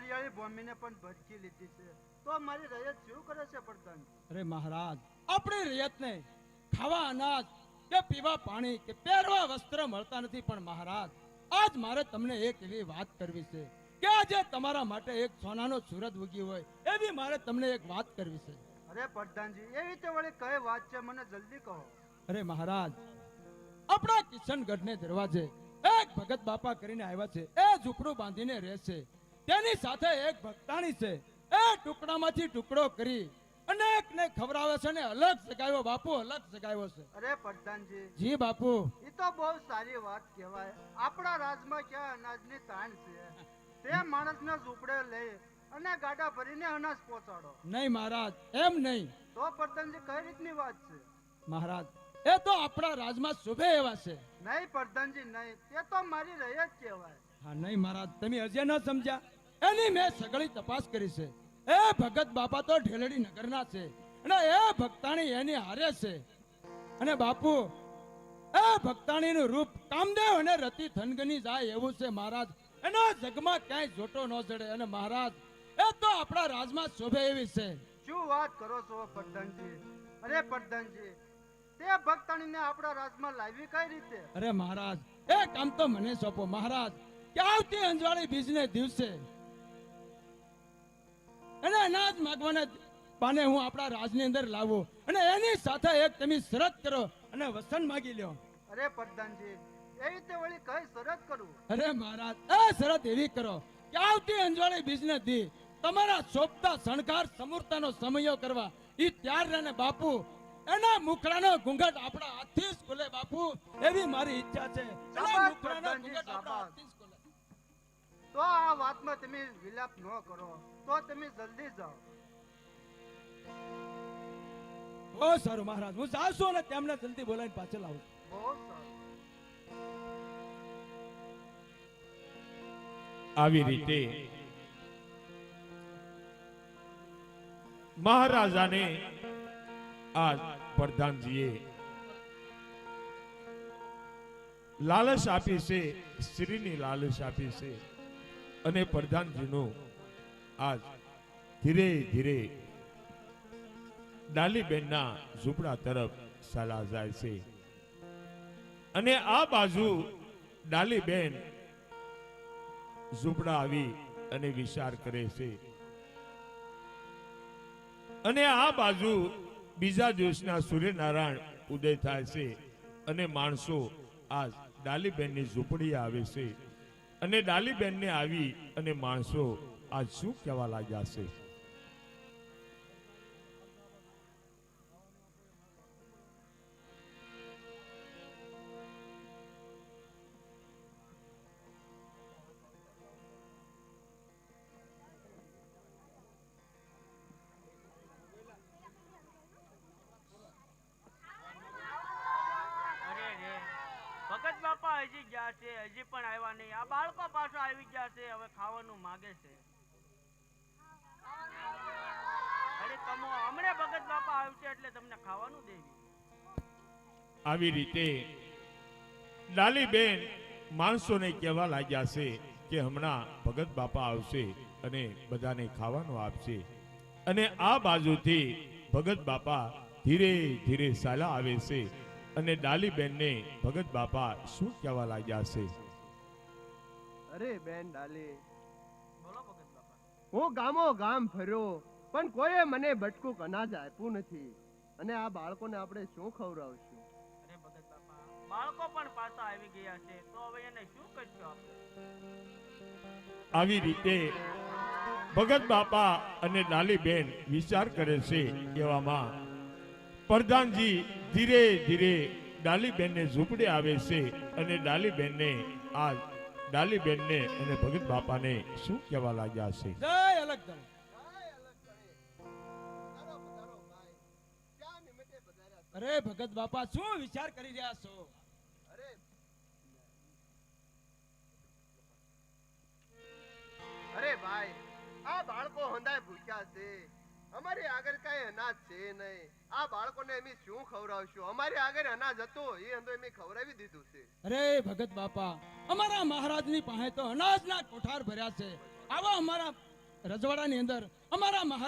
હરિયાળી ભૂમિને પણ ભટકી લીધી છે. તો મારી રયત શું કરે છે પ્રધાન? અરે મહારાજ આપણી રૈયતને ખાવા અનાજ કે પીવા પાણી કે પહેરવા વસ્ત્ર મળતા નથી. પણ મહારાજ આજ મારે તમને એક એવી વાત કરવી છે કે આજે તમારા માટે એક સોનાનો સુરત ઉગી હોય એવી મારે તમને એક વાત કરવી છે. અરે પ્રધાનજી એ રીતે વળી કઈ વાત છે? મને જલ્દી કહો. અરે મહારાજ આપણા કિશનગઢને દરવાજે એક ભગત બાપા કરીને આવ્યા છે. એ ઝૂંપડું બાંધીને રહે છે. તેની સાથે એક ભક્તાણી છે. એ ટુકડામાંથી ટુકડો કરી અનેક ને ખવરાવે છે ને અલગ સગાવ્યો બાપુ અલગ સગાવ્યો છે. અરે પ્રધાનજી જી બાપુ. એ તો બહુ સારી વાત કહેવાય. આપણા રાજમાં ક્યાં અનાજની તાણ છે? તે માણસને ઝૂંપડે લઈ અને ગાડા ભરીને અનાજ પહોંચાડો. નહીં મહારાજ એમ નહીં. તો પ્રધાનજી કઈ રીતની વાત છે? મહારાજ એ તો આપણા રાજમાં શુભે એવા છે. નહીં પ્રધાનજી નહીં. તે તો મારી રયત કહેવાય. હા નહીં મહારાજ તમે હજી ન સમજ્યા. એની મેં સગળી તપાસ કરી છે. એ ભગત બાપા તો ઢેલડી નગરના છે અને એ ભક્તાણી એની હારે છે. અને બાપુ એ ભક્તાણીનું રૂપ કામદેવ અને રતિ થનગની જાય એવું છે મહારાજ. એનો જગમાં ક્યાંય જોટો ન જડે અને મહારાજ એ તો આપણા રાજમાં શોભે એવી છે. શું વાત કરો છો પ્રધાનજી? અરે પ્રધાનજી તે ભક્તાણીને આપણા રાજમાં લાવી કઈ રીતે? અરે મહારાજ એ કામ તો મને સોંપો. મહારાજ કે આવતી અંજવાળી બીજને દિવસે અને અનાજ માગવાના પાને હું આપણા રાજની અંદર લાવો. અને એની સાથે એક તમે શરત કરો અને વસન માગી લ્યો. અરે પ્રધાનજી એ રીતે વળી કઈ શરત કરું? અરે મહારાજ એ શરત એવી કરો કે આવતી અંજવાળી બીજને દી તમારા સોંપતા શણગાર સમૂર્તાનો સમયો કરવા. ઈ ત્યાર ને બાપુ એના મુખડાનો ઘૂંઘટ આપણા હાથથી જ ખુલે બાપુ. એવી મારી ઈચ્છા છે. એના મુખડાનો ઘૂંઘટ આપણા હાથથી તો આ વાતમાં તમે વિલાપ ન કરો તો તમે જલ્દી જાઓ. બહુ સારું મહારાજ હું જાઉં છું અને તેમને જલ્દી બોલાવીને પાછળ આવું બહુ સારું. આવી રીતે મહારાજાને આ પ્રધાનજીએ લાલચ આપી છે સ્ત્રીની લાલચ આપી છે. અને પ્રધાનજીનો આજ ધીરે ધીરે ડાલીબેનના ઝૂંપડા તરફ સલાહ જાય છે. અને આ બાજુ ડાલીબેન ઝૂંપડા આવી અને વિચાર કરે છે. અને આ બાજુ બીજા દિવસના સૂર્યનારાયણ ઉદય થાય છે અને માણસો આ ડાલીબેનની ઝૂંપડી આવે છે. અને ડાલીબેનને આવી અને માણસો આજ શું કહેવા લાગ્યા છે? ગયા છે, હજી પણ આવ્યા નહીં. આ બાળકો પાછા આવી ગયા છે, હવે ખાવાનું માગે છે. અરે તમો હમણે ભગત બાપા આવશે એટલે તમને ખાવાનું દેવી. આવી રીતે લાલીબેન માણસોને કહેવા લાગ્યા છે કે હમણાં ભગત બાપા આવશે અને બધાને ખાવાનું આપશે. અને આ બાજુથી ભગત બાપા ધીરે ધીરે સાલા આવે છે. અને ડાલીબેનને ભગત બાપા શું કહેવા લાગ્યા છે? અરે બેન ડાલી બોલો ભગત બાપા હું ગામો ગામ ફર્યો પણ કોઈએ મને બટકુક અનાજ આપ્યું નથી. અને આ બાળકોને આપણે શું ખવડાવશું? અરે ભગત બાપા બાળકો પણ પાછા આવી ગયા છે તો હવે એને શું કરશું આપણે? આવી રીતે ભગત બાપા અને ડાલીબેન વિચાર કરે છે એવામાં. પ્રધાનજી ધીરે ધીરે ડાલીબેનને ઝૂંપડે આવે છે અને ડાલીબેનને આ ડાલીબેનને અને ભગત બાપાને શું કહેવા લાગ્યા છે? જય અલગ અરે ભગત બાપા શું વિચાર કરી રહ્યા છો? અરે ભાઈ આ બાળકો હંધાય ભૂખ્યા છે. અમારી આગળ કઈ અનાજ છે નહીં. આ બાળકોને એમ શું ખવડાવશું? અમારી આગળ અનાજ હતો, એ અંદર એમ ખવડાવી દીધું છે. અરે ભગત બાપા, અમારા મહારાજની પાસે તો અનાજના કોઠાર ભર્યા છે. આવા અમારા રજવાડાની અંદર, અમારા